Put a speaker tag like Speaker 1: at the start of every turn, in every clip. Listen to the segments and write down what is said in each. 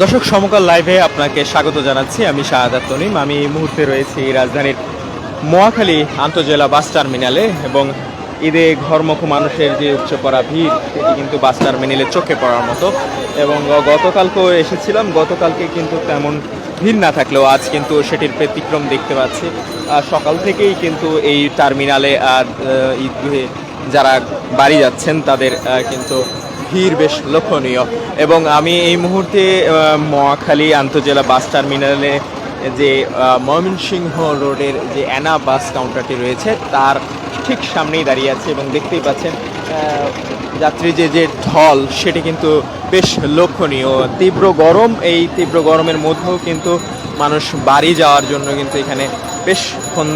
Speaker 1: দর্শক, সমকাল লাইভে আপনাকে স্বাগত জানাচ্ছি। আমি শাহাদাত তনিম আমি এই মুহূর্তে রয়েছি রাজধানীর মোয়াখালী আন্তজেলা বাস টার্মিনালে এবং ঈদে ঘরমুখ মানুষের যে উপচে পড়া ভিড়, সেটি কিন্তু বাস টার্মিনালে চোখে পড়ার মতো। এবং গতকালকেও এসেছিলাম। গতকালকে কিন্তু তেমন ভিড় না থাকলেও আজ কিন্তু সেটির ব্যতিক্রম দেখতে পাচ্ছি। সকাল থেকেই কিন্তু এই টার্মিনালে আর ঈদে যারা বাড়ি যাচ্ছেন, তাদের কিন্তু ভিড় বেশ লক্ষণীয়। এবং আমি এই মুহূর্তে মহাখালী আন্তজেলা বাস টার্মিনালে যে ময়মনসিংহ রোডের যে অ্যানা বাস কাউন্টারটি রয়েছে, তার ঠিক সামনেই দাঁড়িয়ে আছে এবং দেখতেই পাচ্ছেন যাত্রী যে যে ঢল, সেটি কিন্তু বেশ লক্ষণীয়। তীব্র গরম, এই তীব্র গরমের মধ্যেও কিন্তু মানুষ বাড়ি যাওয়ার জন্য কিন্তু এখানে বেশক্ষণ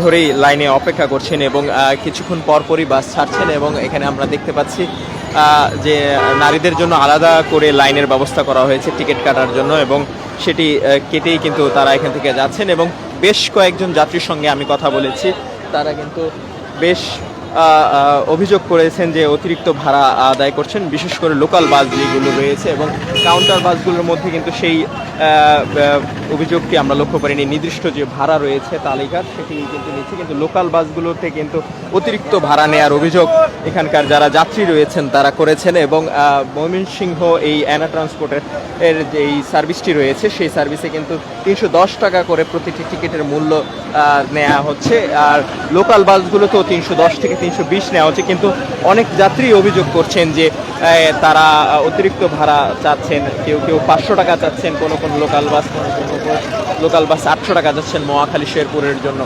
Speaker 1: ধরেই লাইনে অপেক্ষা করছেন এবং কিছুক্ষণ পরপরই বাস ছাড়ছেন এবং এখানে আমরা দেখতে পাচ্ছি যে নারীদের জন্য আলাদা করে লাইনের ব্যবস্থা করা হয়েছে টিকিট কাটার জন্য এবং সেটি কেটেই কিন্তু তারা এখান থেকে যাচ্ছেন এবং বেশ কয়েকজন যাত্রীর সঙ্গে আমি কথা বলেছি। তারা কিন্তু বেশ অভিযোগ করেছেন যে অতিরিক্ত ভাড়া আদায় করছেন, বিশেষ করে লোকাল বাস যেগুলো রয়েছে এবং কাউন্টার বাসগুলোর মধ্যে কিন্তু সেই অভিযোগটি আমরা লক্ষ্য করিনি। নির্দিষ্ট যে ভাড়া রয়েছে তালিকার, সেটি কিন্তু নিচ্ছে, কিন্তু লোকাল বাসগুলোতে কিন্তু অতিরিক্ত ভাড়া নেওয়ার অভিযোগ এখানকার যারা যাত্রী রয়েছেন, তারা করেছেন এবং ময়মনসিংহ এই অ্যানা ট্রান্সপোর্টের এর যে এই সার্ভিসটি রয়েছে, সেই সার্ভিসে কিন্তু তিনশো দশ টাকা করে প্রতিটি টিকিটের মূল্য নেওয়া হচ্ছে। আর লোকাল বাসগুলোতেও তিনশো দশ থেকে তিনশো বিশ নেওয়া হচ্ছে, কিন্তু অনেক যাত্রী অভিযোগ করছেন যে তারা অতিরিক্ত ভাড়া চাচ্ছেন, কেউ কেউ পাঁচশো টাকা চাচ্ছেন, কোনো কোনো লোকাল বাস, কোনো কোনো লোকাল বাস আটশো টাকা যাচ্ছেন মহাখালী শেরপুরের জন্য।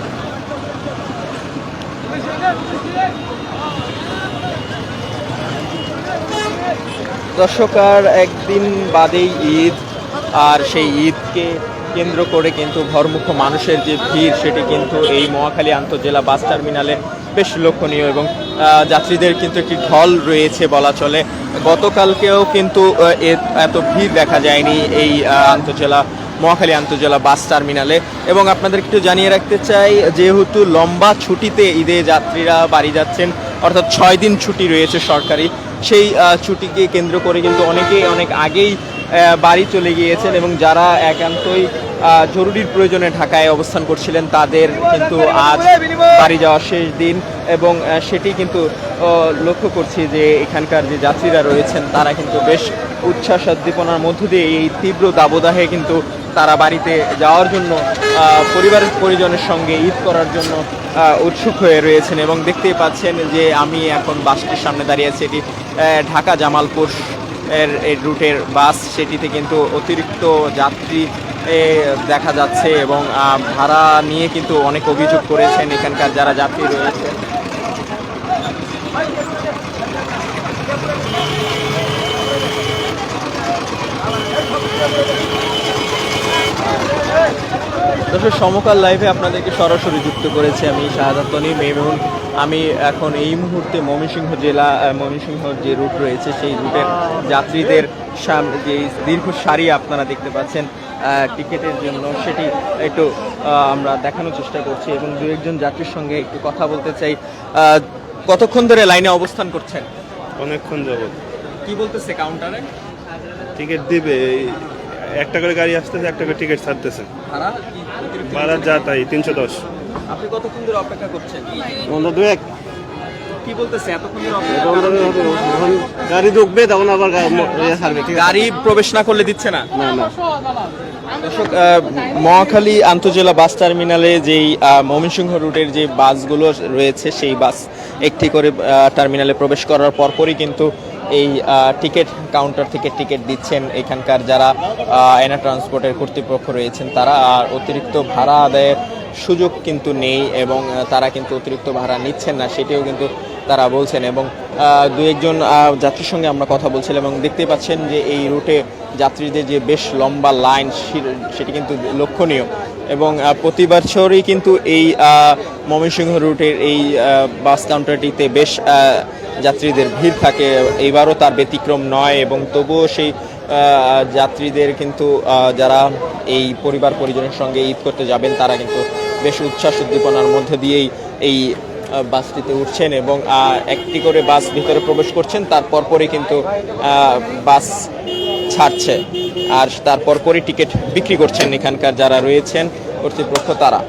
Speaker 1: দর্শক, আর একদিন বাদেই ঈদ, আর সেই ঈদকে কেন্দ্র করে কিন্তু ঘরমুখ মানুষের যে ভিড়, সেটি কিন্তু এই মহাখালী আন্তজেলা বাস টার্মিনালে বেশ লক্ষণীয় এবং যাত্রীদের কিন্তু একটি ঢল রয়েছে বলা চলে। গতকালকেও কিন্তু এত ভিড় দেখা যায়নি এই আন্তজেলা, মহাখালী আন্তজেলা বাস টার্মিনালে। এবং আপনাদের একটু জানিয়ে রাখতে চাই, যেহেতু লম্বা ছুটিতে ঈদে যাত্রীরা বাড়ি যাচ্ছেন, অর্থাৎ ছয় দিন ছুটি রয়েছে সরকারি, সেই ছুটিকে কেন্দ্র করে কিন্তু অনেকেই অনেক আগেই বাড়ি চলে গিয়েছেন এবং যারা একান্তই জরুরির প্রয়োজনে ঢাকায় অবস্থান করছিলেন, তাদের কিন্তু আজ বাড়ি যাওয়ার শেষ দিন এবং সেটি কিন্তু লক্ষ্য করছি যে এখানকার যে যাত্রীরা রয়েছেন, তারা কিন্তু বেশ উচ্ছ্বাস উদ্দীপনার মধ্য দিয়ে এই তীব্র দাবদাহে কিন্তু তারা বাড়িতে যাওয়ার জন্য পরিবারের পরিজনের সঙ্গে ঈদ করার জন্য উৎসুক হয়ে রয়েছেন এবং দেখতেই পাচ্ছেন যে আমি এখন বাসটির সামনে দাঁড়িয়ে আছি, এটি ঢাকা জামালপুর এর এই রুটের বাস সেটিতে কিন্তু অতিরিক্ত যাত্রী দেখা যাচ্ছে এবং ভাড়া নিয়ে কিন্তু অনেক অভিযোগ করেছেন এখানকার যারা যাত্রী রয়েছে। দর্শক, সমকাল লাইভে আপনাদেরকে সরাসরি যুক্ত করেছে আমি শাহাদাত তনিম এবং আমি এখন এই মুহূর্তে ময়মনসিংহ জেলা ময়মনসিংহ যে রুট রয়েছে সেই রুটের যাত্রীদের সামনে যে দীর্ঘ সারি আপনারা দেখতে পাচ্ছেন টিকিটের জন্য সেটি একটু আমরা দেখানোর চেষ্টা করছি এবং দু একজন যাত্রীর সঙ্গে একটু কথা বলতে চাই। কতক্ষণ ধরে লাইনে অবস্থান করছেন?
Speaker 2: অনেকক্ষণ যাবত
Speaker 1: কি বলতেছে কাউন্টারে?
Speaker 2: টিকিট দিবে একটা করে গাড়ি আসতেছে একটা করে টিকিট ছাড়তেছে।
Speaker 1: ভাড়া
Speaker 2: যা তাই তিনশো দশ।
Speaker 1: আপনি কতক্ষণ ধরে অপেক্ষা করছেন? কি বলতেছে? এতক্ষণ ধরে অপেক্ষা
Speaker 2: গাড়ি ঢুকবে তখন আবার ইয়ে
Speaker 1: গাড়ি প্রবেশ না করলে দিচ্ছে না?
Speaker 2: না না।
Speaker 1: দর্শক মহাখালী আন্তজেলা বাস টার্মিনালে যেই ময়মনসিংহ রুটের যে বাসগুলো রয়েছে সেই বাস একটি করে টার্মিনালে প্রবেশ করার পরপরই কিন্তু এই টিকিট কাউন্টার থেকে টিকিট দিচ্ছেন এখানকার যারা এনা ট্রান্সপোর্টের কর্তৃপক্ষ রয়েছেন তারা। আর অতিরিক্ত ভাড়া আদায়ের সুযোগ কিন্তু নেই এবং তারা কিন্তু অতিরিক্ত ভাড়া নিচ্ছেন না, সেটিও কিন্তু তারা বলছেন এবং দু একজন যাত্রীর সঙ্গে আমরা কথা বলছিলাম এবং দেখতেই পাচ্ছেন যে এই রুটে যাত্রীদের যে বেশ লম্বা লাইন সেটি কিন্তু লক্ষণীয় এবং প্রতি বছরই কিন্তু এই ময়মনসিংহ রুটের এই বাস কাউন্টারটিতে বেশ যাত্রীদের ভিড় থাকে। এইবারও তার ব্যতিক্রম নয় এবং তবুও সেই যাত্রীদের কিন্তু যারা এই পরিবার পরিজনের সঙ্গে ঈদ করতে যাবেন, তারা কিন্তু বেশ উচ্ছ্বাস উদ্দীপনার মধ্যে দিয়েই এই বাসটিতে উঠছেন এবং একটি করে বাস ভিতরে প্রবেশ করছেন, তারপর পরে কিন্তু বাস ছাড়ছে আর তারপর পরে টিকিট বিক্রি করছেন এখানকার যারা রয়েছেন কর্তৃপক্ষ, তারা।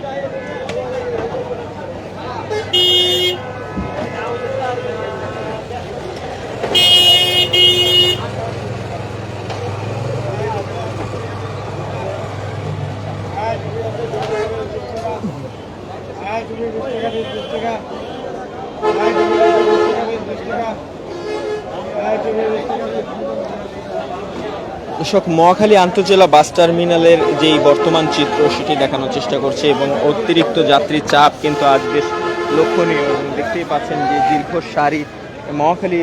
Speaker 1: কৃষক মহাখালী আন্তজেলা বাস টার্মিনালের যেই বর্তমান চিত্র, সেটি দেখানোর চেষ্টা করছে এবং অতিরিক্ত যাত্রী চাপ কিন্তু আজ বেশ লক্ষণীয় এবং দেখতেই পাচ্ছেন যে দীর্ঘ সারি মহাখালী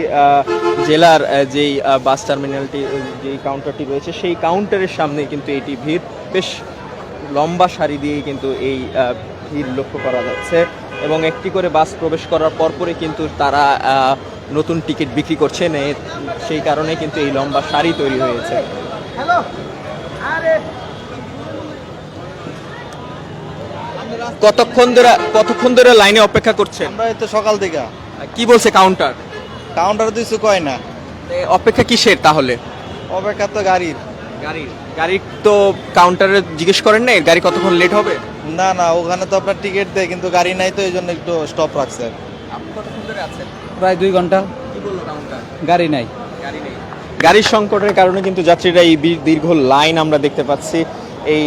Speaker 1: জেলার যেই বাস টার্মিনালটি যেই কাউন্টারটি রয়েছে, সেই কাউন্টারের সামনে কিন্তু এটি ভিড়। বেশ লম্বা সারি দিয়েই কিন্তু এই ভিড় লক্ষ্য করা যাচ্ছে এবং একটি করে বাস প্রবেশ করার পরপরই কিন্তু তারা নতুন টিকিট বিক্রি করছেন সেই কারণে কিন্তু এই লম্বা সারি তৈরি হয়েছে। কতক্ষণ ধরে কতক্ষণ ধরে লাইনে অপেক্ষা করছেন?
Speaker 3: আমরা এই তো সকাল থেকে।
Speaker 1: কি বলছে কাউন্টার?
Speaker 3: কাউন্টার দিচ্ছে কয় না।
Speaker 1: অপেক্ষা কিসের তাহলে?
Speaker 3: অপেক্ষা তো গাড়ির।
Speaker 1: গাড়ির। গাড়ি তো কাউন্টারে জিজ্ঞেস করেন না গাড়ি কতক্ষণ লেট হবে?
Speaker 3: না না ওখানে তো আপনার টিকিট দেয় কিন্তু গাড়ি নাই তো এই জন্য একটু স্টপ রাখছে।
Speaker 1: আপনি কতক্ষণ ধরে আছেন?
Speaker 4: প্রায় দুই ঘণ্টা।
Speaker 1: কি বলল কাউন্টার?
Speaker 4: নাই
Speaker 1: গাড়ি নেই। গাড়ির সংকটের কারণে কিন্তু যাত্রীরা এই দীর্ঘ লাইন আমরা দেখতে পাচ্ছি। এই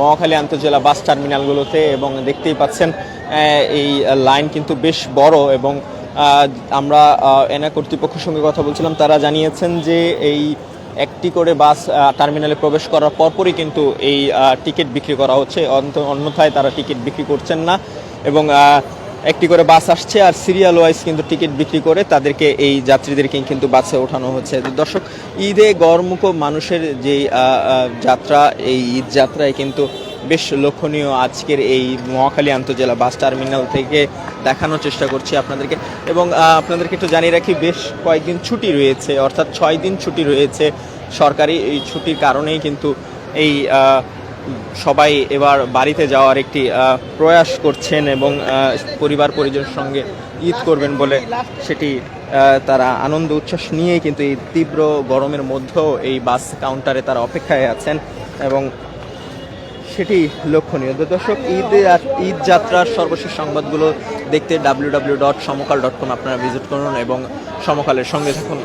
Speaker 1: মহাখালী আন্তজেলা বাস টার্মিনালগুলোতে এবং দেখতেই পাচ্ছেন এই লাইন কিন্তু বেশ বড় এবং আমরা এনা কর্তৃপক্ষের সঙ্গে কথা বলছিলাম, তারা জানিয়েছেন যে এই একটি করে বাস টার্মিনালে প্রবেশ করার পরপরই কিন্তু এই টিকিট বিক্রি করা হচ্ছে। অন্যথায় তারা টিকিট বিক্রি করছেন না এবং একটি করে বাস আসছে আর সিরিয়াল ওয়াইজ কিন্তু টিকিট বিক্রি করে তাদেরকে এই যাত্রীদেরকে কিন্তু বাসে ওঠানো হচ্ছে। দর্শক, ঈদে গড়মুখ মানুষের যে যাত্রা, এই ঈদ যাত্রায় কিন্তু বেশ লক্ষণীয় আজকের এই মহাখালী আন্তজেলা বাস টার্মিনাল থেকে দেখানোর চেষ্টা করছি আপনাদেরকে। এবং আপনাদেরকে একটু জানিয়ে রাখি, বেশ কয়েকদিন ছুটি রয়েছে, অর্থাৎ ছয় দিন ছুটি রয়েছে সরকারি এই ছুটির কারণেই কিন্তু এই সবাই এবার বাড়িতে যাওয়ার একটি প্রয়াস করছেন এবং পরিবার পরিজনের সঙ্গে ঈদ করবেন বলে সেটি তারা আনন্দ উচ্ছ্বাস নিয়েই কিন্তু এই তীব্র গরমের মধ্যেও এই বাস কাউন্টারে তারা অপেক্ষায় আছেন এবং সেটি লক্ষণীয়। দর্শক, ঈদ ঈদ যাত্রার সর্বশেষ সংবাদগুলো দেখতে W dot Samakal dot com আপনারা ভিজিট করুন এবং সমকালের সঙ্গে থাকুন।